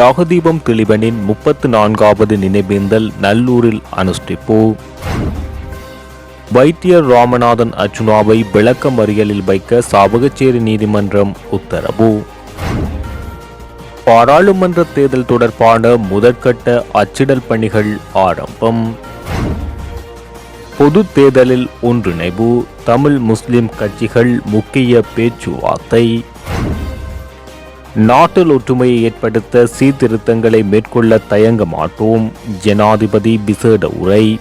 யாகதீபம் திலீபனின் முப்பத்து நான்காவது நினைவேந்தல் நல்லூரில் அனுஷ்டிப்பு. வைத்தியர் ராமநாதன் அர்ஜுனாவை விளக்க மறியலில் வைக்க சாவகச்சேரி நீதிமன்றம் உத்தரவு. பாராளுமன்ற தேர்தல் தொடர்பான முதற்கட்ட அச்சிடல் பணிகள் ஆரம்பம். பொது தேர்தலில் ஒன்றிணைவு தமிழ் முஸ்லிம் கட்சிகள் முக்கிய பேச்சுவார்த்தை. நாட்டில் ஒற்றுமையை ஏற்படுத்த சீர்திருத்தங்களை மேற்கொள்ள தயங்க மாட்டோம். ஜனாதிபதி விசேட உரை.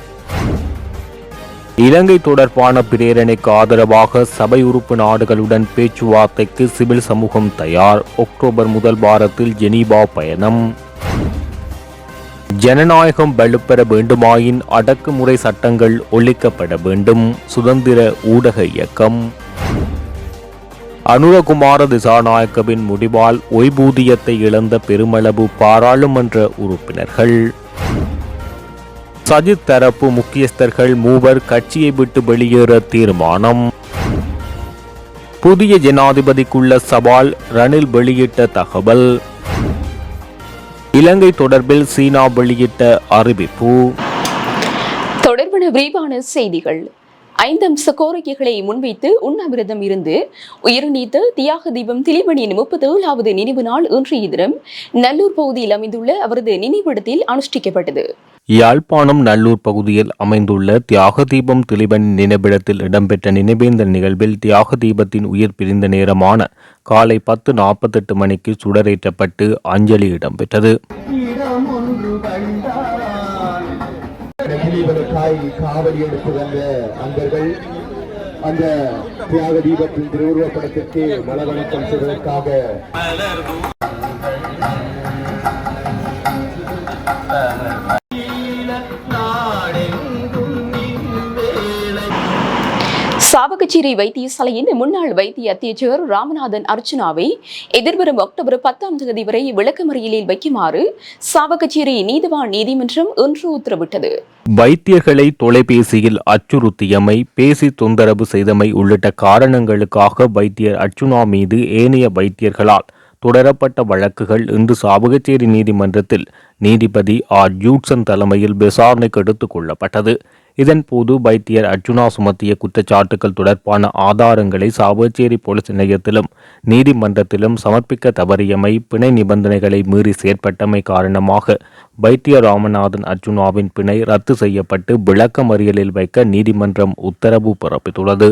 இலங்கை தொடர்பான பிரேரணைக்கு ஆதரவாக சபை உறுப்பு நாடுகளுடன் பேச்சுவார்த்தைக்கு சிவில் சமூகம் தயார். அக்டோபர் முதல் வாரத்தில் ஜெனீவா பயணம். ஜனநாயகம் வலுப்பெற வேண்டுமாயின் அடக்குமுறை சட்டங்கள் ஒழிக்கப்பட வேண்டும். சுதந்திர ஊடக இயக்கம். அனுரகுமார திசாநாயக்கவின் முடிவால் ஓய்வூதியத்தை இழந்த பெருமளவு பாராளுமன்ற உறுப்பினர்கள். சஜித் தரப்பு முக்கியஸ்தர்கள் மூவர் கட்சியை விட்டு வெளியேற தீர்மானம். புதிய ஜனாதிபதிக்குள்ள சவால் ரணில் வெளியிட்ட தகவல். இலங்கை தொடர்பில் சீனா வெளியிட்ட அறிவிப்பு. தொடர்பான விரிவான செய்திகள். ஐந்தம்ச கோரிக்கைகளை முன்வைத்து உண்ணாவிரதம் இருந்து உயிர் நீத்த தியாக தீபம் திலிமணியின் முப்பத்தி ஏழாவது நினைவு நாள் இன்றைய தினம் நல்லூர் பகுதியில் அமைந்துள்ள அவரது நினைவிடத்தில் அனுஷ்டிக்கப்பட்டது. யாழ்ப்பாணம் நல்லூர் பகுதியில் அமைந்துள்ள தியாக தீபம் திலீபன் நினைவிடத்தில் இடம்பெற்ற நினைவேந்தல் நிகழ்வில் தியாக தீபத்தின் உயிர் பிரிந்த நேரமான காலை பத்து நாற்பத்தெட்டு மணிக்கு சுடரேற்றப்பட்டு அஞ்சலி இடம்பெற்றது. திலீபனுக்காய் காவடி எடுத்து வந்த அன்பர்கள் அந்த தியாக தீபத்தின் திருவுருவப்படத்திற்கு மலவணக்கம் செய்வதற்காக சாவகச்சேரி வைத்தியசாலையின் முன்னாள் வைத்திய அத்தியட்சகர் ராமநாதன் அர்ச்சனாவை எதிர்வரும் அக்டோபர் பத்தாம் தேதி வரை விளக்கமறியலில் வைக்குமாறு சாவகச்சேரி நீதிவான் நீதிமன்றம் இன்று உத்தரவிட்டது. வைத்தியர்களை தொலைபேசியில் அச்சுறுத்தியமை பேசி தொந்தரவு செய்தமை உள்ளிட்ட காரணங்களுக்காக வைத்தியர் அர்ச்சுனா மீது ஏனைய வைத்தியர்களால் தொடரப்பட்ட வழக்குகள் இன்று சாவகச்சேரி நீதிமன்றத்தில் நீதிபதி ஆர். ஜூட்சன் தலைமையில் விசாரணைக்கு எடுத்துக் கொள்ளப்பட்டது. இதன்போது வைத்தியர் அர்ஜுனா சுமத்திய குற்றச்சாட்டுகள் தொடர்பான ஆதாரங்களை சாவச்சேரி போலீஸ் நிலையத்திலும் நீதிமன்றத்திலும் சமர்ப்பிக்க தவறியமை பிணை நிபந்தனைகளை மீறி செயற்பட்டமை காரணமாக வைத்திய ராமநாதன் அர்ஜுனாவின் பிணை ரத்து செய்யப்பட்டு விளக்கமறியலில் வைக்க நீதிமன்றம் உத்தரவு பிறப்பித்துள்ளது.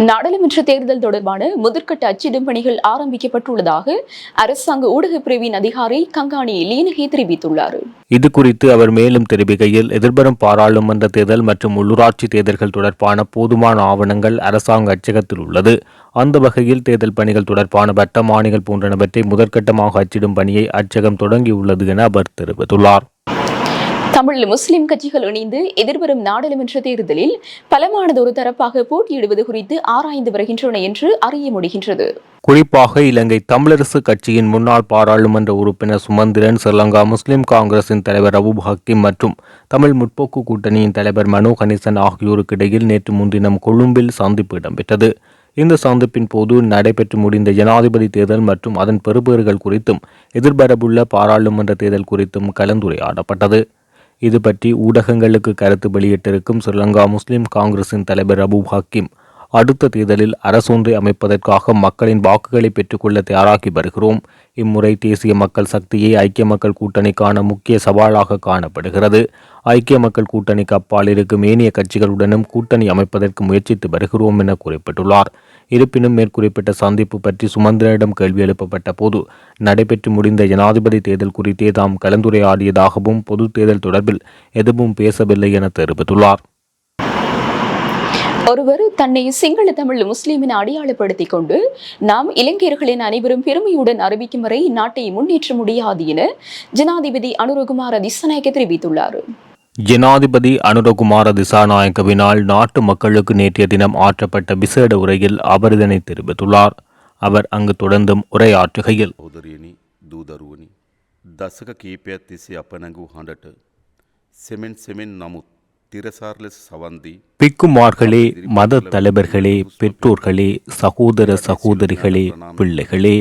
நாடாளுமன்ற தேர்தல் தொடர்பான முதற்கட்ட அச்சிடும் பணிகள் ஆரம்பிக்கப்பட்டுள்ளதாக அரசாங்க ஊடகப் பிரிவின் அதிகாரி கங்காணி லீனகி தெரிவித்துள்ளார். இது குறித்து அவர் மேலும் தெரிவிக்கையில் எதிர்வரும் பாராளுமன்ற தேர்தல் மற்றும் உள்ளூராட்சி தேர்தல்கள் தொடர்பான போதுமான ஆவணங்கள் அரசாங்க அச்சகத்தில் உள்ளது. அந்த வகையில் தேர்தல் பணிகள் தொடர்பான வட்டமானிகள் போன்றனவற்றை முதற்கட்டமாக அச்சிடும் பணியை அச்சகம் தொடங்கியுள்ளது என அவர் தெரிவித்துள்ளார். தமிழ் முஸ்லிம் கட்சிகள் இணைந்து எதிர்வரும் நாடாளுமன்ற தேர்தலில் பலமானதொரு தரப்பாக போட்டியிடுவது குறித்து ஆராய்ந்து வருகின்றன என்று அறிய முடிகின்றது. குறிப்பாக இலங்கை தமிழரசு கட்சியின் முன்னாள் பாராளுமன்ற உறுப்பினர் சுமந்திரன் ஸ்ரீலங்கா முஸ்லிம் காங்கிரசின் தலைவர் ரவூப் ஹக்கீம் மற்றும் தமிழ் முற்போக்கு கூட்டணியின் தலைவர் மனோ கணேசன் ஆகியோருக்கு இடையில் நேற்று முன்தினம் கொழும்பில் சந்திப்பு இடம்பெற்றது. இந்த சந்திப்பின் போது நடைபெற்று முடிந்த ஜனாதிபதி தேர்தல் மற்றும் அதன் பெறுபேறுகள் குறித்தும் எதிர்வரவுள்ள பாராளுமன்ற தேர்தல் குறித்தும் கலந்துரையாடப்பட்டது. இது பற்றி ஊடகங்களுக்கு கருத்து வெளியிட்டிருக்கும் ஸ்ரீலங்கா முஸ்லிம் காங்கிரசின் தலைவர் அபு ஹக்கீம். அடுத்த தேர்தலில் அரசொன்றை அமைப்பதற்காக மக்களின் வாக்குகளை பெற்றுக்கொள்ள தயாராகி வருகிறோம். இம்முறை தேசிய மக்கள் சக்தியை ஐக்கிய மக்கள் கூட்டணிக்கான முக்கிய சவாலாக காணப்படுகிறது. ஐக்கிய மக்கள் கூட்டணிக்கு அப்பால் இருக்கும் ஏனைய கட்சிகளுடனும் கூட்டணி அமைப்பதற்கு முயற்சித்து வருகிறோம் என குறிப்பிட்டுள்ளார். இருப்பினும் மேற்குறிப்பிட்ட சந்திப்பு பற்றி சுமந்திரனிடம் கேள்வி எழுப்பப்பட்ட போது நடைபெற்று முடிந்த ஜனாதிபதி தேர்தல் குறித்தே தாம் கலந்துரையாடியதாகவும் பொது தேர்தல் தொடர்பில் எதுவும் பேசவில்லை என தெரிவித்துள்ளார். ஒருவர் தன்னை சிங்கள தமிழ் முஸ்லிம் என அடையாளப்படுத்திக் கொண்டு நாம் இளைஞர்களின் அனைவரும் பெருமையுடன் அறிவிக்கும் வரை நாட்டை முன்னேற்ற முடியாது என ஜனாதிபதி அனுரகுமார் திசநாயக்க தெரிவித்துள்ளார். ஜனாதிபதி அனுரகுமார திசாநாயக்கவினால் நாட்டு மக்களுக்கு நேற்றைய தினம் ஆற்றப்பட்ட விசேட உரையில் அவர் இதனை தெரிவித்துள்ளார் அவர் அங்கு தொடர்ந்தும் உரையாற்றுகையில் සහෝදරියනි දූදරුවනි දසක කීපයක් තිස්සේ අප නැඟූ හඬට සෙමෙන් සෙමෙන් නමුත් තිරසාර ලෙස සවන්දී பிக்குமார்களே மத தலைவர்களே பெற்றோர்களே சகோதர சகோதரிகளே பிள்ளைகளே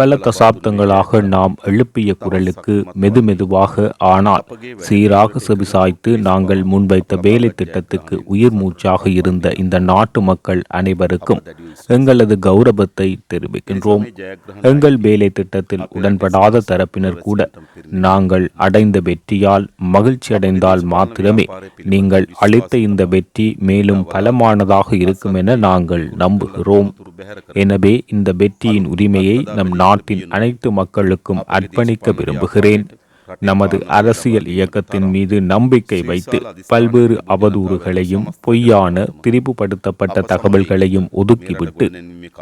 பல தசாப்தங்களாக நாம் எழுப்பிய குரலுக்கு மெதுமெதுவாக ஆனால் சீராக செவிசாய்த்து நாங்கள் முன்வைத்த வேலை திட்டத்துக்கு உயிர் மூச்சாக இருந்த இந்த நாட்டு மக்கள் அனைவருக்கும் எங்களது கௌரவத்தை தெரிவிக்கின்றோம். எங்கள் வேலை திட்டத்தில் உடன்படாத தரப்பினர் கூட நாங்கள் அடைந்த வெற்றியால் மகிழ்ச்சி அடைந்தால் மாத்திரமே நீங்கள் அளித்த இந்த வெற்றி மேலும் பலமானதாக இருக்கும் என நாங்கள் நம்புகிறோம். எனவே இந்த வெற்றியின் உரிமையை நம் நாட்டின் அனைத்து மக்களுக்கும் அர்ப்பணிக்க விரும்புகிறேன். நமது அரசியல் இயக்கத்தின் மீது நம்பிக்கை வைத்து பல்வேறு அவதூறுகளையும் பொய்யான திரிவுபடுத்தப்பட்ட தகவல்களையும் ஒதுக்கிவிட்டு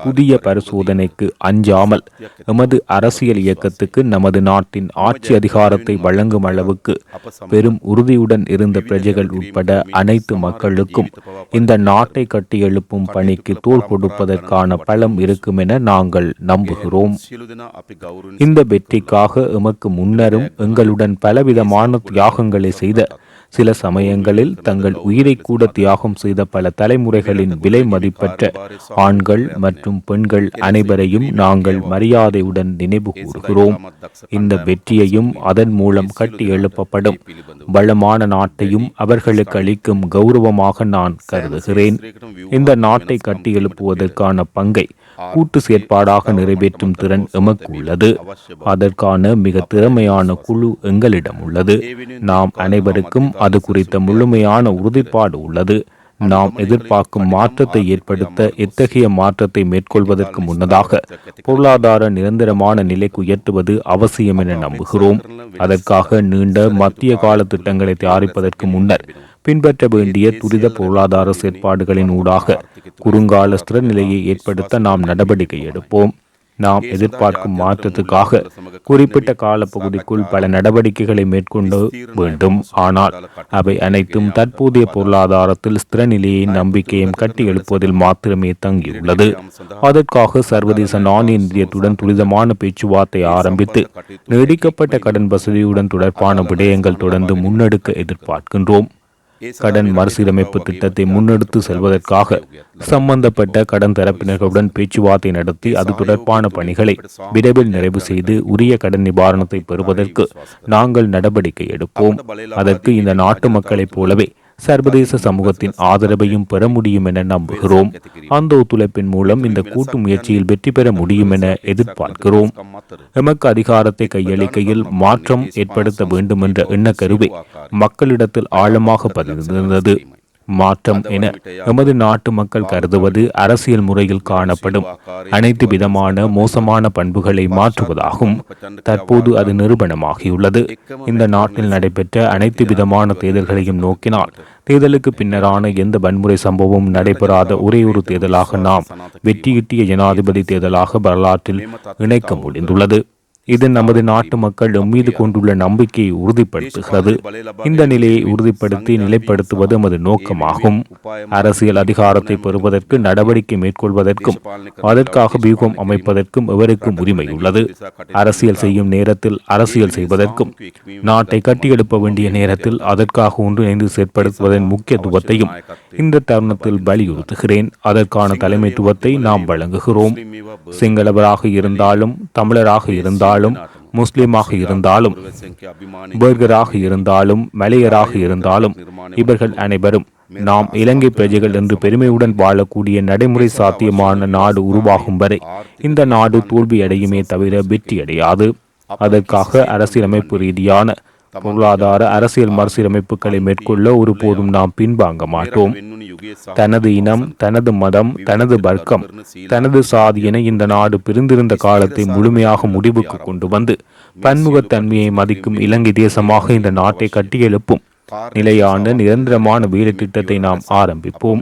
புதிய பரிசோதனைக்கு அஞ்சாமல் எமது அரசியல் இயக்கத்துக்கு நமது நாட்டின் ஆட்சி அதிகாரத்தை வழங்கும் அளவுக்கு பெரும் உறுதியுடன் இருந்த பிரஜைகள் உட்பட அனைத்து மக்களுக்கும் இந்த நாட்டை கட்டியெழுப்பும் பணிக்கு தோள் கொடுப்பதற்கான பலம் இருக்கும் என நாங்கள் நம்புகிறோம். இந்த வெற்றிக்காக எமக்கு முன்னரும் தங்களுடன் பலவிதமான தியாகங்களை செய்த சில சமயங்களில் தங்கள் உயிரை கூட தியாகம் செய்த பல தலைமுறைகளின் விலை மதிப்பற்ற ஆண்கள் மற்றும் பெண்கள் அனைவரையும் நாங்கள் மரியாதையுடன் நினைவு கூறுகிறோம். இந்த வெற்றியையும் அதன் மூலம் கட்டி எழுப்பப்படும். வளமான நாட்டையும் அவர்களுக்கு அளிக்கும் கௌரவமாக நான் கருதுகிறேன். இந்த நாட்டை கட்டி எழுப்புவதற்கான பங்கை கூட்டு செயற்பாடாக நிறைவேற்றும் திறன் எமக்கு உள்ளது. அதற்கான மிக திறமையான குழு எங்களிடம் உள்ளது. நாம் அனைவருக்கும் அது குறித்த முழுமையான உறுதிப்பாடு உள்ளது. நாம் எதிர்பார்க்கும் மாற்றத்தை ஏற்படுத்த எத்தகைய மாற்றத்தை மேற்கொள்வதற்கு முன்னதாக பொருளாதார நிரந்தரமான நிலைக்கு உயர்த்துவது அவசியம் என நம்புகிறோம். அதற்காக நீண்ட மத்திய கால திட்டங்களை தயாரிப்பதற்கு முன்னர் பின்பற்ற வேண்டிய துரித பொருளாதார செயற்பாடுகளின் ஊடாக குறுங்கால ஸ்திர நிலையை ஏற்படுத்த நாம் நடவடிக்கை எடுப்போம். நாம் எதிர்பார்க்கும் மாற்றத்துக்காக குறிப்பிட்ட காலப்பகுதிக்குள் பல நடவடிக்கைகளை மேற்கொள்ள வேண்டும். ஆனால் அவை அனைத்தும் தற்போதைய பொருளாதாரத்தில் ஸ்திர நிலையை நம்பிக்கையும் கட்டி எழுப்புவதில் மாத்திரமே தங்கியுள்ளது. அதற்காக சர்வதேச நாணய நிதியத்துடன் துரிதமான பேச்சுவார்த்தை ஆரம்பித்து நீடிக்கப்பட்ட கடன் வசதியுடன் தொடர்பான விடயங்கள் தொடர்ந்து முன்னெடுக்க எதிர்பார்க்கின்றோம். கடன் மறுசீரமைப்பு திட்டத்தை முன்னெடுத்து செல்வதற்காக சம்பந்தப்பட்ட கடன் தரப்பினர்களுடன் பேச்சுவார்த்தை நடத்தி அது தொடர்பான பணிகளை விரைவில் நிறைவு செய்து உரிய கடன் நிவாரணத்தை பெறுவதற்கு நாங்கள் நடவடிக்கை எடுப்போம். அதற்கு இந்த நாட்டு மக்களைப் போலவே சர்வதேச சமூகத்தின் ஆதரவையும் பெற முடியும் என நம்புகிறோம் அந்த ஒத்துழைப்பின் மூலம் இந்த கூட்டு முயற்சியில் வெற்றி பெற முடியும் என எதிர்பார்க்கிறோம். எமக்கு அதிகாரத்தை கையளிக்கையில் மாற்றம் ஏற்படுத்த வேண்டும் என்ற எண்ணக்கருவை மக்களிடத்தில் ஆழமாக பதிந்திருந்தது மாற்றம் என எமது நாட்டு மக்கள் கருதுவது அரசியல் முறையில் காணப்படும் அனைத்து விதமான மோசமான பண்புகளை மாற்றுவதாகும். தற்போது அது நிரூபணமாகியுள்ளது. இந்த நாட்டில் நடைபெற்ற அனைத்து விதமான தேர்தல்களையும் நோக்கினால் தேர்தலுக்கு பின்னரான எந்த வன்முறை சம்பவமும் நடைபெறாத ஒரே ஒரு தேர்தலாக நாம் வெற்றியீட்டிய ஜனாதிபதி தேர்தலாக வரலாற்றில் இணைக்க முடிந்துள்ளது. இது நமது நாட்டு மக்கள் மீது கொண்டுள்ள நம்பிக்கையை உறுதிப்படுத்துகிறது. இந்த நிலையை உறுதிப்படுத்தி நிலைப்படுத்துவது நமது நோக்கமாகும். அரசியல் அதிகாரத்தை பெறுவதற்கு நடவடிக்கை மேற்கொள்வதற்கும் அதற்காக வியூகம் அமைப்பதற்கும் எவருக்கும் உரிமை உள்ளது. அரசியல் செய்யும் நேரத்தில் அரசியல் செய்வதற்கும் நாட்டை கட்டியெழுப்ப வேண்டிய நேரத்தில் அதற்காக ஒன்றிணைந்து செயற்படுத்துவதன் முக்கியத்துவத்தையும் இந்த தருணத்தில் வலியுறுத்துகிறேன். அதற்கான தலைமைத்துவத்தை நாம் வழங்குகிறோம். சிங்களவராக இருந்தாலும் தமிழராக இருந்தாலும் முஸ்லிமாக இருந்தாலும் பர்கராக இருந்தாலும் மலையராக இருந்தாலும் இவர்கள் அனைவரும் நாம் இலங்கை பிரஜைகள் என்று பெருமையுடன் வாழக்கூடிய நடைமுறை சாத்தியமான நாடு உருவாகும் வரை இந்த நாடு தோல்வியடையுமே தவிர வெற்றியடையாது. அதற்காக அரசியலமைப்பு ரீதியான பொருளாதார அரசியல் மறுசீரமைப்புகளை மேற்கொள்ள ஒருபோதும் நாம் பின்வாங்க மாட்டோம் தனது இனம் தனது மதம் தனது வர்க்கம் தனது சாதி என இந்த நாடு பிரிந்திருந்த காலத்தை முழுமையாக முடிவுக்கு கொண்டு வந்து பன்முகத்தன்மையை மதிக்கும் இலங்கை தேசமாக இந்த நாட்டை கட்டியெழுப்பும். நிலையான நிரந்தரமான வேலை திட்டத்தை நாம் ஆரம்பிப்போம்.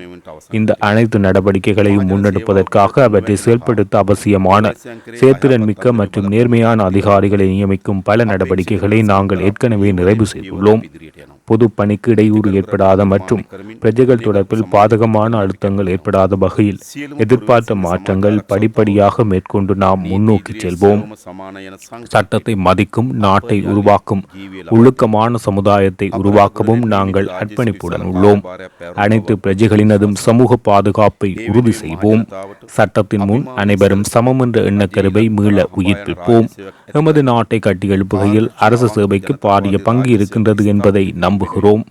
இந்த அனைத்து நடவடிக்கைகளையும் முன்னெடுப்பதற்காக அவற்றை செயல்படுத்த அவசியமான சேத்திறன் மிக்க மற்றும் நேர்மையான அதிகாரிகளை நியமிக்கும் பல நடவடிக்கைகளை நாங்கள் ஏற்கனவே நிறைவு செய்துள்ளோம். பொது பணிக்கு இடையூறு ஏற்படாத மற்றும் பிரஜைகள் தொடர்பில் பாதகமான அழுத்தங்கள் ஏற்படாத வகையில் எதிர்பார்த்த மாற்றங்கள் படிப்படியாக மேற்கொண்டு நாம் முன்னோக்கி செல்வோம். சட்டத்தை மதிக்கும் நாட்டை உருவாக்கும் ஒழுக்கமான சமுதாயத்தை உருவாக்கவும் நாங்கள் அர்ப்பணிப்புடன் உள்ளோம். அனைத்து பிரஜைகளினதும் சமூக பாதுகாப்பை உறுதி செய்வோம். சட்டத்தின் முன் அனைவரும் சமம் என்ற எண்ணக்கருவை மீள உயிர்ப்பிப்போம். எமது நாட்டை கட்டியெழுப்புகையில் அரசு சேவைக்கு பாரிய பங்கு இருக்கின்றது என்பதை நம் நம்புகிறோம்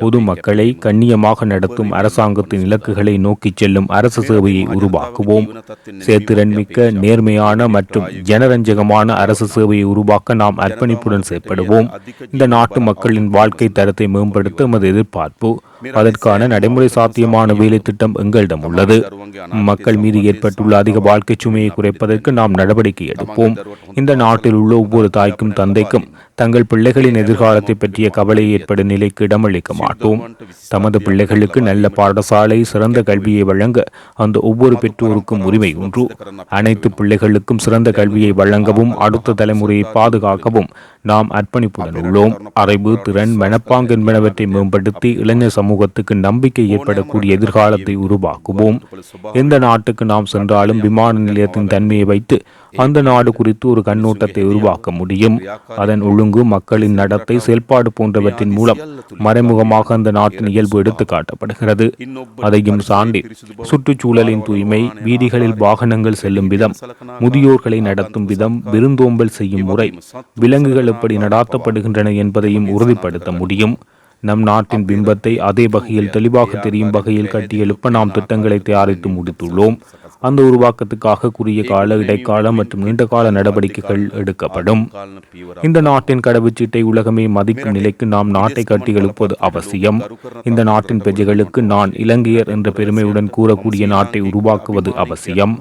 பொதுமக்களை கண்ணியமாக நடத்தும் அரசாங்கத்தின் இலக்குகளை நோக்கிச் செல்லும் அரசு சேவையை உருவாக்குவோம். சேத்திரன்மிக்க நேர்மையான மற்றும் ஜனரஞ்சகமான அரசு சேவையை உருவாக்க நாம் அர்ப்பணிப்புடன் செயற்படுவோம். இந்த நாட்டு மக்களின் வாழ்க்கை தரத்தை மேம்படுத்த எமது எதிர்பார்ப்பு. அதற்கான நடைமுறை சாத்தியமான வேலை திட்டம் எங்களிடம் உள்ளது. மக்கள் மீது ஏற்பட்டுள்ள அதிக வாழ்க்கை சுமையை குறைப்பதற்கு நாம் நடவடிக்கை எடுப்போம். இந்த நாட்டில் உள்ள ஒவ்வொரு தாய்க்கும் தந்தைக்கும் தங்கள் பிள்ளைகளின் எதிர்காலத்தை பற்றிய கவலை ஏற்படும் நிலைக்கு இடமளிக்க மாட்டோம். தமது பிள்ளைகளுக்கு நல்ல பாடசாலை சிறந்த கல்வியை வழங்க அந்த ஒவ்வொரு பெற்றோருக்கும் உரிமை ஒன்று அனைத்து பிள்ளைகளுக்கும் சிறந்த கல்வியை வழங்கவும் அடுத்த தலைமுறையை பாதுகாக்கவும் நாம் அர்ப்பணிப்புடன் உள்ளோம். அறிவு திறன் மனப்பாங்கு என்பனவற்றை மேம்படுத்தி இளைஞர் சமூகத்துக்கு நம்பிக்கை ஏற்படக்கூடிய எதிர்காலத்தை உருவாக்குவோம். எந்த நாட்டுக்கு நாம் சென்றாலும் விமான நிலையத்தின் தன்மையை வைத்து அந்த நாடு குறித்து ஒரு கண்ணோட்டத்தை உருவாக்க முடியும். அதன் ஒழுங்கு மக்களின் நடத்தை செயல்பாடு போன்றவற்றின் மூலம் மறைமுகமாக அந்த நாட்டின் இயல்பு எடுத்து காட்டப்படுகிறது அதையும் சாண்டி சுற்றுச்சூழலின் தூய்மை வீதிகளில் வாகனங்கள் செல்லும் விதம் முதியோர்களை நடத்தும் விதம் விருந்தோம்பல் செய்யும் முறை விலங்குகள் எப்படி நடாத்தப்படுகின்றன என்பதையும் உறுதிப்படுத்த முடியும். நம் நாட்டின் பிம்பத்தை அதே வகையில் தெளிவாக தெரியும் வகையில் கட்டியெழுப்ப நாம் திட்டங்களை தயாரித்து முடித்துள்ளோம். அந்த உருவாக்கத்துக்காக குறுகிய கால இடைக்கால மற்றும் நீண்டகால நடவடிக்கைகள் எடுக்கப்படும். இந்த நாட்டின் கடவுச்சீட்டை உலகமே மதிக்கும் நிலைக்கு நாம் நாட்டை கட்டி எழுப்பது அவசியம். இந்த நாட்டின் பிரஜைகளுக்கு நான் இலங்கையர் என்ற பெருமையுடன் கூறக்கூடிய நாட்டை உருவாக்குவது அவசியம்.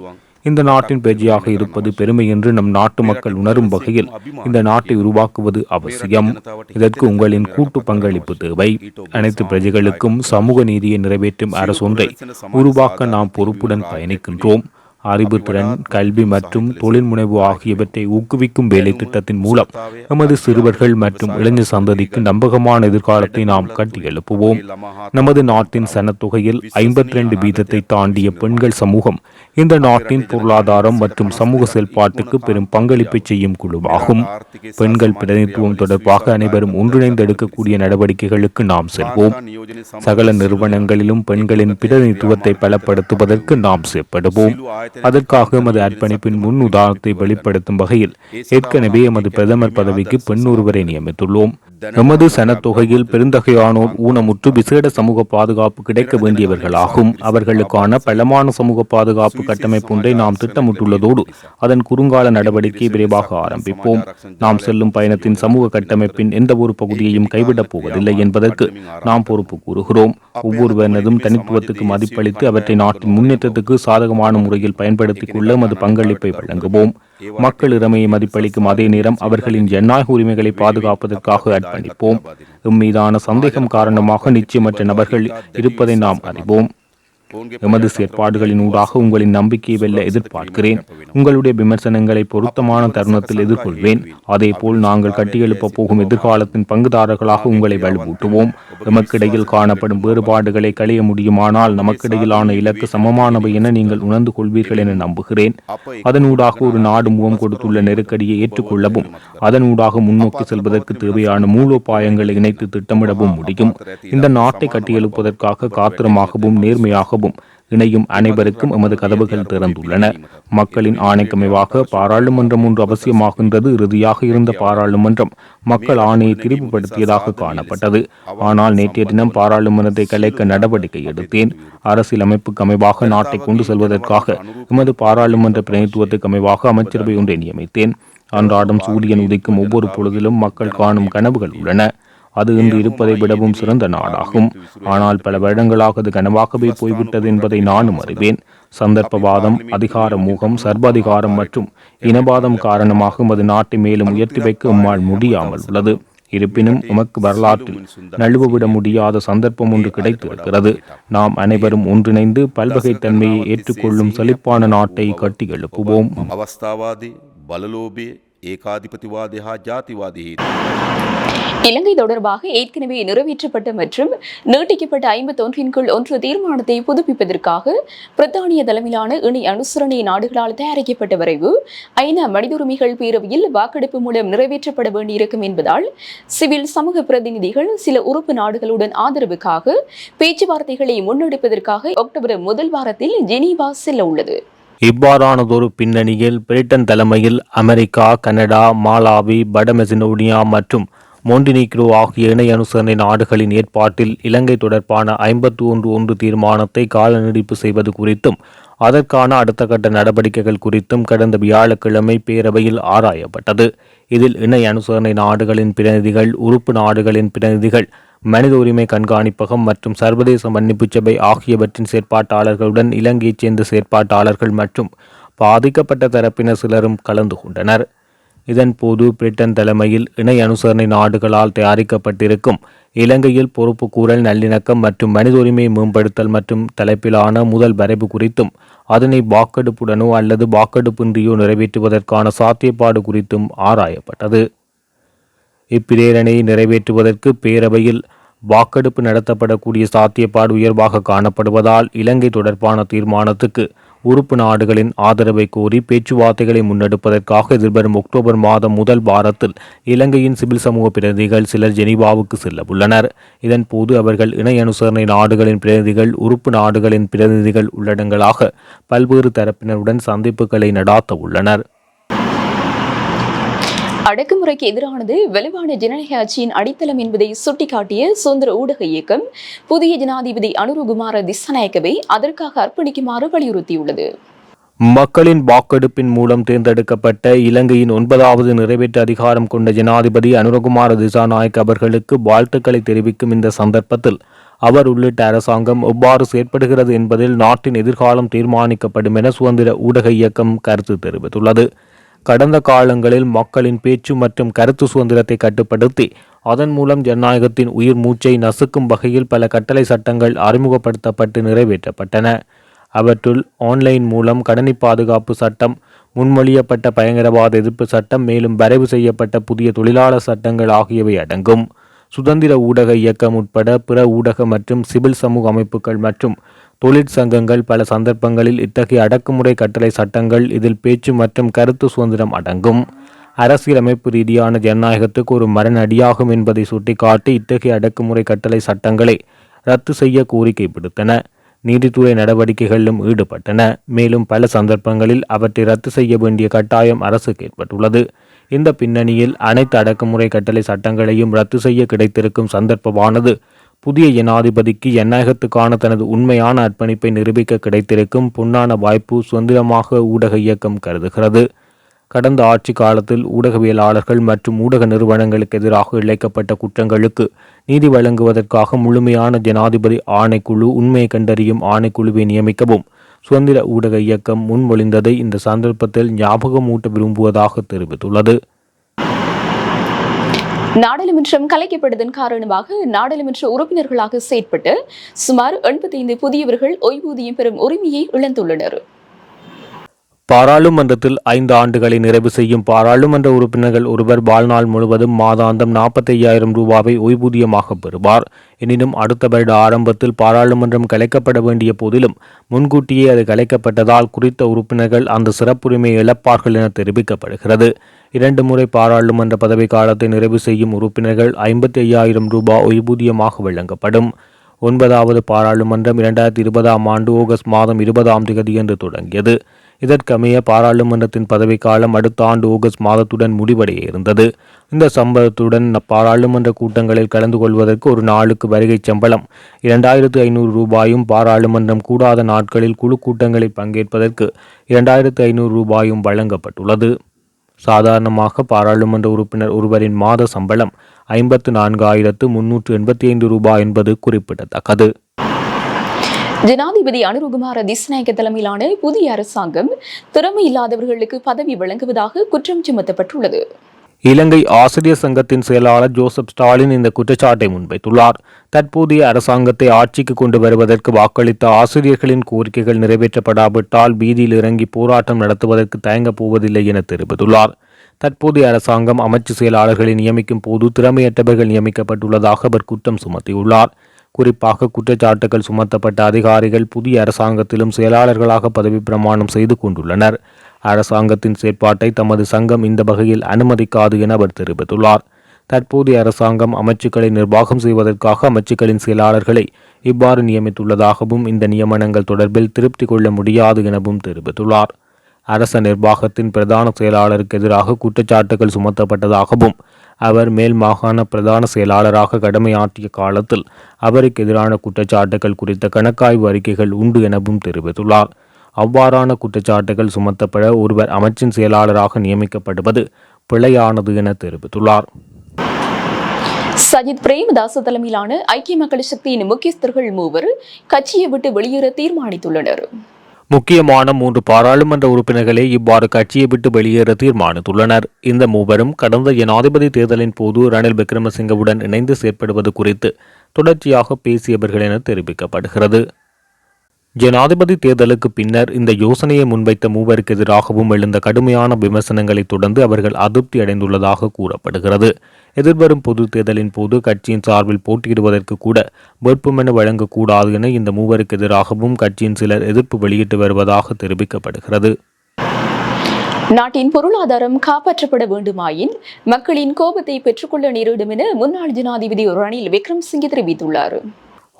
இந்த நாட்டின் பிரஜையாக இருப்பது பெருமை என்று நம் நாட்டு மக்கள் உணரும் வகையில் இந்த நாட்டை உருவாக்குவது அவசியம். இதற்கு உங்களின் கூட்டு பங்களிப்பு தேவை. அனைத்து பிரஜைகளுக்கும் சமூக நீதியை நிறைவேற்றும் அரசொன்றை உருவாக்க நாம் பொறுப்புடன் பயணிக்கின்றோம். அறிவுத்திறன் கல்வி மற்றும் தொழில் முனைவு ஆகியவற்றை ஊக்குவிக்கும் வேலை திட்டத்தின் மூலம் நமது சிறுவர்கள் மற்றும் இளைஞர் சந்ததிக்கு நம்பகமான எதிர்காலத்தை நாம் கட்டி எழுப்புவோம். நமது நாட்டின் சனத்தொகையில் ஐம்பத்தி ரெண்டு வீதத்தை தாண்டிய பெண்கள் சமூகம் இந்த நாட்டின் பொருளாதாரம் மற்றும் சமூக செயல்பாட்டுக்கு பெரும் பங்களிப்பை செய்யும் குழுவாகும். பெண்கள் பிரதிநிதித்துவம் தொடர்பாக அனைவரும் ஒன்றிணைந்து எடுக்கக்கூடிய நடவடிக்கைகளுக்கு நாம் செல்வோம். சகல நிறுவனங்களிலும் பெண்களின் பிரதிநிதித்துவத்தை பலப்படுத்துவதற்கு நாம் செயற்படுவோம். அதற்காக எமது அர்ப்பணிப்பின் முன் உதாரணத்தை வெளிப்படுத்தும் வகையில் ஏற்கனவே எமது பிரதமர் பதவிக்கு பெண் ஒருவரை நியமித்துள்ளோம். எமது சனத்தொகையில் பெருந்தகையானோர் ஊனமுற்று விசேட சமூக பாதுகாப்பு கிடைக்க வேண்டியவர்களாகும். அவர்களுக்கான பலமான சமூக பாதுகாப்பு கட்டமைப்பு ஒன்றை நாம் திட்டமிட்டுள்ளதோடு அதன் குறுங்கால நடவடிக்கை விரைவாக ஆரம்பிப்போம். நாம் செல்லும் பயணத்தின் சமூக கட்டமைப்பின் எந்த ஒரு பகுதியையும் கைவிடப் போவதில்லை என்பதற்கு நாம் பொறுப்பு கூறுகிறோம். ஒவ்வொருவனதும் தனித்துவத்துக்கு மதிப்பளித்து அவற்றை நாட்டின் முன்னேற்றத்துக்கு சாதகமான முறையில் பயன்படுத்திக் கொள்ள எமது பங்களிப்பை வழங்குவோம். மக்கள் இறமையை மதிப்பளிக்கும் அதே நேரம் அவர்களின் ஜனநாயக உரிமைகளை பாதுகாப்பதற்காக அர்ப்பணிப்போம் மீதான சந்தேகம் காரணமாக நிச்சயமற்ற நபர்கள் இருப்பதை நாம் அறிவோம். எமது செயற்பாடுகளின் ஊடாக உங்களின் நம்பிக்கையை வெல்ல எதிர்பார்க்கிறேன். உங்களுடைய விமர்சனங்களை பொருத்தமான தருணத்தில் எதிர்கொள்வேன். அதேபோல் நாங்கள் கட்டியெழுப்ப போகும் எதிர்காலத்தின் பங்குதாரர்களாக உங்களை வலுவூட்டுவோம். எமக்கிடையில் காணப்படும் வேறுபாடுகளை களைய முடியுமானால் நமக்கிடையிலான இலக்கு சமமானவை என நீங்கள் உணர்ந்து கொள்வீர்கள் என நம்புகிறேன். அதனூடாக ஒரு நாடு முகம் கொடுத்துள்ள நெருக்கடியை ஏற்றுக்கொள்ளவும் அதனூடாக முன்னோக்கி செல்வதற்கு தேவையான மூலோபாயங்களை இணைத்து திட்டமிடவும் முடியும். இந்த நாட்டை கட்டியெழுப்பதற்காக காத்திரமாகவும் நேர்மையாகவும் இணையும் அனைவருக்கும் எமது கதவுகள் திறந்துள்ளன. மக்களின் ஆணைக்கமைவாக பாராளுமன்றம் ஒன்று அவசியமாகின்றது. இறுதியாக இருந்த பாராளுமன்றம் மக்கள் ஆணையை திரிவுபடுத்தியதாக காணப்பட்டது. ஆனால் நேற்றைய தினம் பாராளுமன்றத்தை கலைக்க நடவடிக்கை எடுத்தேன். அரசியலமைப்புக்கு அமைவாக நாட்டை கொண்டு செல்வதற்காக எமது பாராளுமன்ற பிரதிநிதித்துவத்துக்கு அமைவாக அமைச்சரவை ஒன்றை நியமித்தேன். அன்றாடம் சூரியன் உதிக்கும் ஒவ்வொரு பொழுதிலும் மக்கள் காணும் கனவுகள் உள்ளன. அது இன்று இருப்பதை விடவும் சிறந்த நாடாகும். ஆனால் பல வருடங்களாக அது கனவாகவே போய்விட்டது என்பதை நானும் அறிவேன். சந்தர்ப்பவாதம் அதிகார மூகம் சர்வாதிகாரம் மற்றும் இனவாதம் காரணமாக அது நாட்டை மேலும் உயர்த்தி வைக்க உம்மால் முடியாமல் உள்ளது. இருப்பினும் உமக்கு வரலாற்றில் நழுவவிட முடியாத சந்தர்ப்பம் ஒன்று கிடைத்திருக்கிறது நாம் அனைவரும் ஒன்றிணைந்து பல்வகைத்தன்மையை ஏற்றுக்கொள்ளும் செழிப்பான நாட்டை கட்டி எழுப்புவோம். அவஸ்தாவாதி பலலோபி ஏகாதிபதிவாதி ஜாதிவாதி. இலங்கை தொடர்பாக ஏற்கனவே நிறைவேற்றப்பட்ட மற்றும் நீட்டிக்கப்பட்ட ஐம்பத்தி ஒன்றின்குள் ஒன்று தீர்மானத்தை புதுப்பிப்பதற்காக பிரித்தானிய தலைமையிலான இணை அனுசரணை நாடுகளால் தயாரிக்கப்பட்ட வரைவு ஐநா மனித உரிமைகள் பேரவையில் வாக்கெடுப்பு மூலம் நிறைவேற்றப்பட வேண்டியிருக்கும் என்பதால் சிவில் சமூக பிரதிநிதிகள் சில உறுப்பு நாடுகளுடன் ஆதரவுக்காக பேச்சுவார்த்தைகளை முன்னெடுப்பதற்காக அக்டோபர் முதல் வாரத்தில் ஜெனீவா செல்ல உள்ளது. இவ்வாறானதொரு பின்னணியில் பிரிட்டன் தலைமையில் அமெரிக்கா கனடா மாலாவி வடமெசினோனியா மற்றும் மொண்டினீக்ரோ ஆகிய இணை அனுசரணை நாடுகளின் ஏற்பாட்டில் இலங்கை தொடர்பான ஐம்பத்தி ஒன்று ஒன்று தீர்மானத்தை கால நீடிப்பு செய்வது குறித்தும் அதற்கான அடுத்த கட்ட நடவடிக்கைகள் குறித்தும் கடந்த வியாழக்கிழமை பேரவையில் ஆராயப்பட்டது. இதில் இணை அனுசரணை நாடுகளின் பிரதிநிதிகள் உறுப்பு நாடுகளின் பிரதிநிதிகள் மனித உரிமை கண்காணிப்பகம் மற்றும் சர்வதேச மன்னிப்பு சபை ஆகியவற்றின் செயற்பாட்டாளர்களுடன் இலங்கையைச் சேர்ந்த செயற்பாட்டாளர்கள் மற்றும் பாதிக்கப்பட்ட தரப்பினர் சிலரும் கலந்து கொண்டனர். இதன் போது பிரிட்டன் தலைமையில் இணை அனுசரணை நாடுகளால் தயாரிக்கப்பட்டிருக்கும் இலங்கையில் பொறுப்புக்கூறல் நல்லிணக்கம் மற்றும் மனித உரிமையை மேம்படுத்தல் மற்றும் தலைப்பிலான முதல் வரைவு குறித்தும் அதனை வாக்கெடுப்புடனோ அல்லது வாக்கெடுப்பின்றியோ நிறைவேற்றுவதற்கான சாத்தியப்பாடு குறித்தும் ஆராயப்பட்டது. இப்பிரேரணையை நிறைவேற்றுவதற்கு பேரவையில் வாக்கெடுப்பு நடத்தப்படக்கூடிய சாத்தியப்பாடு உயர்வாக காணப்படுவதால் இலங்கை தொடர்பான தீர்மானத்துக்கு உறுப்பு நாடுகளின் ஆதரவை கோரி பேச்சுவார்த்தைகளை முன்னெடுப்பதற்காக எதிர்வரும் அக்டோபர் மாதம் முதல் வாரத்தில் இலங்கையின் சிவில் சமூக பிரதிநிதிகள் சிலர் ஜெனீவாவுக்கு செல்ல உள்ளனர் இதன்போது அவர்கள் இணை அனுசரணை நாடுகளின் பிரதிநிதிகள் உறுப்பு நாடுகளின் பிரதிநிதிகள் உள்ளடங்களாக பல்வேறு தரப்பினருடன் சந்திப்புகளை நடாத்த உள்ளனர் அடக்குமுறைக்கு எதிரானது வலுவான ஜனநாயக ஆட்சியின் அடித்தளம் என்பதை சுட்டிக்காட்டிய சுதந்திர ஊடக இயக்கம் புதிய ஜனாதிபதி அனுருகுமார திசநாயக்கவை அதற்காக அர்ப்பணிக்குமாறு வலியுறுத்தியுள்ளது. மக்களின் வாக்கெடுப்பின் மூலம் தேர்ந்தெடுக்கப்பட்ட இலங்கையின் ஒன்பதாவது நிறைவேற்று அதிகாரம் கொண்ட ஜனாதிபதி அனுரகுமார திசாநாயக் அவர்களுக்கு வாழ்த்துக்களை தெரிவிக்கும் இந்த சந்தர்ப்பத்தில் அவர் உள்ளிட்ட அரசாங்கம் எவ்வாறு செயற்படுகிறது என்பதில் நாட்டின் எதிர்காலம் தீர்மானிக்கப்படும் என சுதந்திர ஊடக இயக்கம் கருத்து தெரிவித்துள்ளது. கடந்த காலங்களில் மக்களின் பேச்சு மற்றும் கருத்து சுதந்திரத்தை கட்டுப்படுத்தி அதன் மூலம் ஜனநாயகத்தின் உயிர் மூச்சை நசுக்கும் வகையில் பல கட்டளை சட்டங்கள் அறிமுகப்படுத்தப்பட்டு நிறைவேற்றப்பட்டன. அவற்றுள் ஆன்லைன் மூலம் கணனி பாதுகாப்பு சட்டம் முன்மொழியப்பட்ட பயங்கரவாத எதிர்ப்பு சட்டம் மேலும் வரைவு செய்யப்பட்ட புதிய தொழிலாளர் சட்டங்கள் ஆகியவை அடங்கும். சுதந்திர ஊடக இயக்கம் உட்பட பிற ஊடக மற்றும் சிவில் சமூக அமைப்புகள் மற்றும் தொழிற்சங்கங்கள் பல சந்தர்ப்பங்களில் இத்தகைய அடக்குமுறை கட்டளை சட்டங்கள் இதில் பேச்சு மற்றும் கருத்து சுதந்திரம் அடங்கும். அரசியலமைப்பு ரீதியான ஜனநாயகத்துக்கு ஒரு மரண அடியாகும் என்பதை சுட்டிக்காட்டி இத்தகைய அடக்குமுறை கட்டளை சட்டங்களை ரத்து செய்ய கோரிக்கை விடுத்தன. நீதித்துறை நடவடிக்கைகளிலும் ஈடுபட்டன. மேலும் பல சந்தர்ப்பங்களில் அவற்றை ரத்து செய்ய வேண்டிய கட்டாயம் அரசுக்கு ஏற்பட்டுள்ளது. இந்த பின்னணியில் அனைத்து அடக்குமுறை கட்டளை சட்டங்களையும் ரத்து செய்ய கிடைத்திருக்கும் சந்தர்ப்பமானது புதிய ஜனாதிபதிக்கு ஜனநாயகத்துக்கான தனது உண்மையான அர்ப்பணிப்பை நிரூபிக்க கிடைத்திருக்கும் பொன்னான வாய்ப்பு சுதந்திரமாக ஊடக இயக்கம் கருதுகிறது. கடந்த ஆட்சி காலத்தில் ஊடகவியலாளர்கள் மற்றும் ஊடக நிறுவனங்களுக்கு எதிராக இழைக்கப்பட்ட குற்றங்களுக்கு நீதி வழங்குவதற்காக முழுமையான ஜனாதிபதி ஆணைக்குழு உண்மையை கண்டறியும் ஆணைக்குழுவை நியமிக்கவும் சுதந்திர ஊடக இயக்கம் முன்மொழிந்ததை இந்த சந்தர்ப்பத்தில் ஞாபகமூட்ட விரும்புவதாக தெரிவித்துள்ளது. நாடாளுமன்றம் கலைக்கப்பட்டதன் காரணமாக நாடாளுமன்ற உறுப்பினர்களாக செயற்பட்டு சுமார் எண்பத்தைந்து புதியவர்கள் ஓய்வூதியம் பெறும் உரிமையை இழந்துள்ளனர். பாராளுமன்றத்தில் ஐந்து ஆண்டுகளை நிறைவு செய்யும் பாராளுமன்ற உறுப்பினர்கள் ஒருவர் வாழ்நாள் முழுவதும் மாதாந்தம் நாற்பத்தி ஐயாயிரம் ரூபாவை ஓய்வூதியமாக பெறுவார். எனினும் அடுத்த வருட ஆரம்பத்தில் பாராளுமன்றம் கலைக்கப்பட வேண்டிய போதிலும் முன்கூட்டியே அது கலைக்கப்பட்டதால் குறித்த உறுப்பினர்கள் அந்த சிறப்புரிமையை இழப்பார்கள் என தெரிவிக்கப்படுகிறது. இரண்டு முறை பாராளுமன்ற பதவி காலத்தை நிறைவு செய்யும் உறுப்பினர்கள் ஐம்பத்தி ஐயாயிரம் ரூபாய் ஓய்வூதியமாக வழங்கப்படும். ஒன்பதாவது பாராளுமன்றம் இரண்டாயிரத்தி இருபதாம் ஆண்டு ஆகஸ்ட் மாதம் இருபதாம் தேதியன்று தொடங்கியது. இதற்கமைய பாராளுமன்றத்தின் பதவிக்காலம் அடுத்த ஆண்டு ஆகஸ்ட் மாதத்துடன் முடிவடைய இருந்தது. இந்த சம்பவத்துடன் பாராளுமன்ற கூட்டங்களில் கலந்து கொள்வதற்கு ஒரு நாளுக்கு வருகை சம்பளம் இரண்டாயிரத்து ஐநூறு ரூபாயும் பாராளுமன்றம் கூடாத நாட்களில் குழு கூட்டங்களில் பங்கேற்பதற்கு இரண்டாயிரத்து ஐநூறு ரூபாயும் வழங்கப்பட்டுள்ளது. சாதாரணமாக பாராளுமன்ற உறுப்பினர் ஒருவரின் மாத சம்பளம் ஐம்பத்து நான்காயிரத்து முன்னூற்று எண்பத்தி ஐந்து ரூபாய் என்பது குறிப்பிடத்தக்கது. ஜனாதிபதி அனுருகுமார திஸ்நாயக்க தலைமையிலான புதிய அரசாங்கம் திறமை இல்லாதவர்களுக்கு பதவி வழங்குவதாக குற்றம் சுமத்தப்பட்டுள்ளது. இலங்கை ஆசிரியர் சங்கத்தின் செயலாளர் ஜோசப் ஸ்டாலின் இந்த குற்றச்சாட்டை முன்வைத்துள்ளார். தற்போதைய அரசாங்கத்தை ஆட்சிக்கு கொண்டு வருவதற்கு வாக்களித்த ஆசிரியர்களின் கோரிக்கைகள் நிறைவேற்றப்படாவிட்டால் வீதியில் இறங்கி போராட்டம் நடத்துவதற்கு தயங்கப் போவதில்லை என தெரிவித்துள்ளார். தற்போதைய அரசாங்கம் அமைச்சு செயலாளர்களை நியமிக்கும் போது திறமையற்றவர்கள் நியமிக்கப்பட்டுள்ளதாக அவர் குற்றம் சுமத்தியுள்ளார். குறிப்பாக குற்றச்சாட்டுகள் சுமத்தப்பட்ட அதிகாரிகள் புதிய அரசாங்கத்திலும் செயலாளர்களாக பதவி பிரமாணம் செய்து கொண்டுள்ளனர். அரசாங்கத்தின் செயற்பாட்டை தமது சங்கம் இந்த வகையில் அனுமதிக்காது என அவர் தெரிவித்துள்ளார். தற்போதைய அரசாங்கம் அமைச்சுக்களை நிர்வாகம் செய்வதற்காக அமைச்சுக்களின் செயலாளர்களை இவ்வாறு நியமித்துள்ளதாகவும் இந்த நியமனங்கள் தொடர்பில் திருப்தி கொள்ள முடியாது எனவும் தெரிவித்துள்ளார். அரச நிர்வாகத்தின் பிரதான செயலாளருக்கு எதிராக குற்றச்சாட்டுகள் சுமத்தப்பட்டதாகவும் அவர் மேல் மாகாண பிரதான செயலாளராக கடமையாற்றிய காலத்தில் அவருக்கு எதிரான குற்றச்சாட்டுகள் குறித்த கணக்காய்வு அறிக்கைகள் உண்டு எனவும் தெரிவித்துள்ளார். அவ்வாறான குற்றச்சாட்டுகள் சுமத்தப்பட ஒருவர் அமைச்சின் செயலாளராக நியமிக்கப்படுவது பிழையானது என தெரிவித்துள்ளார். சஜித் பிரேமதாச தலைமையிலான ஐக்கிய மக்கள் சக்தியின் முக்கியஸ்தர்கள் மூவர் கட்சியை விட்டு வெளியேற தீர்மானித்துள்ளனர். முக்கியமான மூன்று பாராளுமன்ற உறுப்பினர்களே இவ்வாறு கட்சியை விட்டு வெளியேற தீர்மானித்துள்ளனர். இந்த மூவரும் கடந்த ஜனாதிபதி தேர்தலின் போது ரணில் விக்ரமசிங்கவுடன் இணைந்து செயற்படுவது குறித்து தொடர்ச்சியாக பேசியவர்கள் என தெரிவிக்கப்படுகிறது. ஜனாதிபதி தேர்தலுக்கு பின்னர் இந்த யோசனையை முன்வைத்த மூவருக்கு எதிராகவும் எழுந்த கடுமையான விமர்சனங்களை தொடர்ந்து அவர்கள் அதிருப்தி அடைந்துள்ளதாக கூறப்படுகிறது. எதிர்வரும் பொது தேர்தலின் போது கட்சியின் சார்பில் போட்டியிடுவதற்கு கூட வேட்புமனு வழங்கக்கூடாது என இந்த மூவருக்கு எதிராகவும் கட்சியின் சிலர் எதிர்ப்பு வெளியிட்டு வருவதாக தெரிவிக்கப்படுகிறது. நாட்டின் பொருளாதாரம் காப்பாற்றப்பட வேண்டுமாயின் மக்களின் கோபத்தை பெற்றுக்கொள்ள நேரிடும் என முன்னாள் ஜனாதிபதி ரணில் விக்ரம்சிங்கே தெரிவித்துள்ளார்.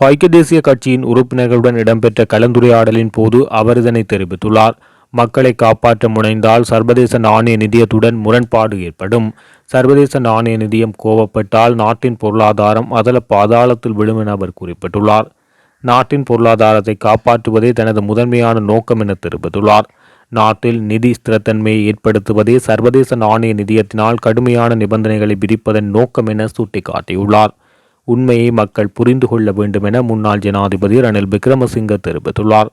ஐக்கிய தேசிய கட்சியின் உறுப்பினர்களுடன் இடம்பெற்ற கலந்துரையாடலின் போது அவர் இதனை தெரிவித்துள்ளார். மக்களை காப்பாற்ற முனைந்தால் சர்வதேச நாணய நிதியத்துடன் முரண்பாடு ஏற்படும். சர்வதேச நாணய நிதியம் கோவப்பட்டால் நாட்டின் பொருளாதாரம் அதல பாதாளத்தில் விழும் என அவர் குறிப்பிட்டுள்ளார். நாட்டின் பொருளாதாரத்தை காப்பாற்றுவதே தனது முதன்மையான நோக்கம் என தெரிவித்துள்ளார். நாட்டில் நிதி ஸ்திரத்தன்மையை ஏற்படுத்துவதே சர்வதேச நாணய நிதியத்தினால் கடுமையான நிபந்தனைகளை விதிப்பதன் நோக்கம் என சுட்டிக்காட்டியுள்ளார். உண்மையை மக்கள் புரிந்து கொள்ள வேண்டும் என முன்னாள் ஜனாதிபதி ரணில் விக்ரமசிங்க தெரிவித்துள்ளார்.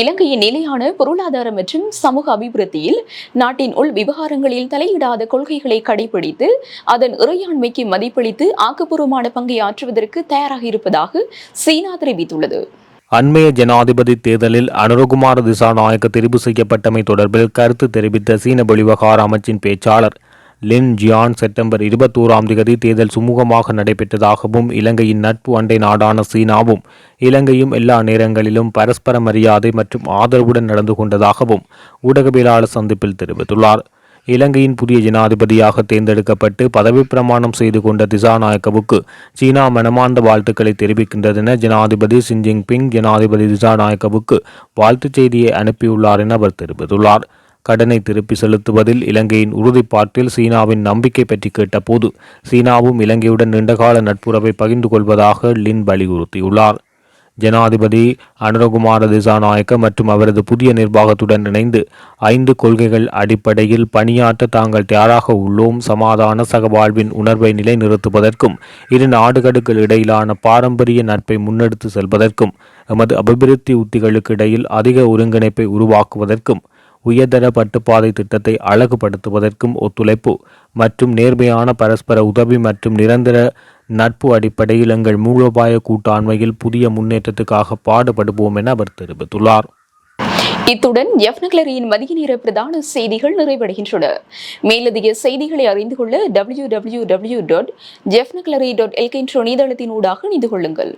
இலங்கையின் நிலையான பொருளாதார மற்றும் சமூக அபிவிருத்தியில் நாட்டின் உள் விவகாரங்களில் தலையிடாத கொள்கைகளை கடைபிடித்து அதன் இறையாண்மைக்கு மதிப்பளித்து ஆக்கப்பூர்வமான பங்கை ஆற்றுவதற்கு தயாராக இருப்பதாக சீனா தெரிவித்துள்ளது. அண்மைய ஜனாதிபதி தேர்தலில் அனுரகுமார திசாநாயக்க தெரிவு செய்யப்பட்டமை தொடர்பில் கருத்து தெரிவித்த சீன வெளிவகார அமைச்சின் பேச்சாளர் லின் ஜியான் செப்டம்பர் இருபத்தோராம் தேதி தேர்தல் சுமூகமாக நடைபெற்றதாகவும் இலங்கையின் நட்பு அண்டை நாடான சீனாவும் இலங்கையும் எல்லா நேரங்களிலும் பரஸ்பர மரியாதை மற்றும் ஆதரவுடன் நடந்து கொண்டதாகவும் ஊடகவியலாளர் சந்திப்பில் தெரிவித்துள்ளார். இலங்கையின் புதிய ஜனாதிபதியாக தேர்ந்தெடுக்கப்பட்டு பதவி பிரமாணம் செய்து கொண்ட திசாநாயக்கவுக்கு சீனா மனமார்ந்த வாழ்த்துக்களை தெரிவிக்கின்றதென ஜனாதிபதி ஷி ஜின்பிங் ஜனாதிபதி திசாநாயக்கவுக்கு வாழ்த்துச் செய்தியை அனுப்பியுள்ளார் என அவர் தெரிவித்துள்ளார். கடனை திருப்பி செலுத்துவதில் இலங்கையின் உறுதிப்பாட்டில் சீனாவின் நம்பிக்கை பற்றி கேட்டபோது சீனாவும் இலங்கையுடன் நீண்டகால நட்புறவை பகிர்ந்து கொள்வதாக லின் வலியுறுத்தியுள்ளார். ஜனாதிபதி அனுரகுமார திசாநாயக்க மற்றும் அவரது புதிய நிர்வாகத்துடன் இணைந்து ஐந்து கொள்கைகள் அடிப்படையில் பணியாற்ற தாங்கள் தயாராக உள்ளோம். சமாதான சகவாழ்வின் உணர்வை நிலைநிறுத்துவதற்கும் இரு நாடுகளுக்கு இடையிலான பாரம்பரிய நட்பை முன்னெடுத்து செல்வதற்கும் எமது அபிவிருத்தி உத்திகளுக்கு இடையில் அதிக ஒருங்கிணைப்பை உருவாக்குவதற்கும் உயர்தர பட்டுப்பாதை திட்டத்தை அழகுபடுத்துவதற்கும் ஒத்துழைப்பு மற்றும் நேர்மையான பரஸ்பர உதவி மற்றும் நிரந்தர நட்பு அடிப்படையில் எங்கள் மூலோபாய கூட்டாண்மையில் புதிய முன்னேற்றத்துக்காக பாடுபடுவோம் என அவர் தெரிவித்துள்ளார். இத்துடன் எஃப்னக்லரியின் மதிய நேர பிரதான செய்திகள் நிறைவடைகின்றன. மேலதிக செய்திகளை அறிந்து கொள்ள W W W dot Jaffna gallery dot L என்ற இணையதளத்தினூடாக இணைந்து கொள்ளுங்கள்.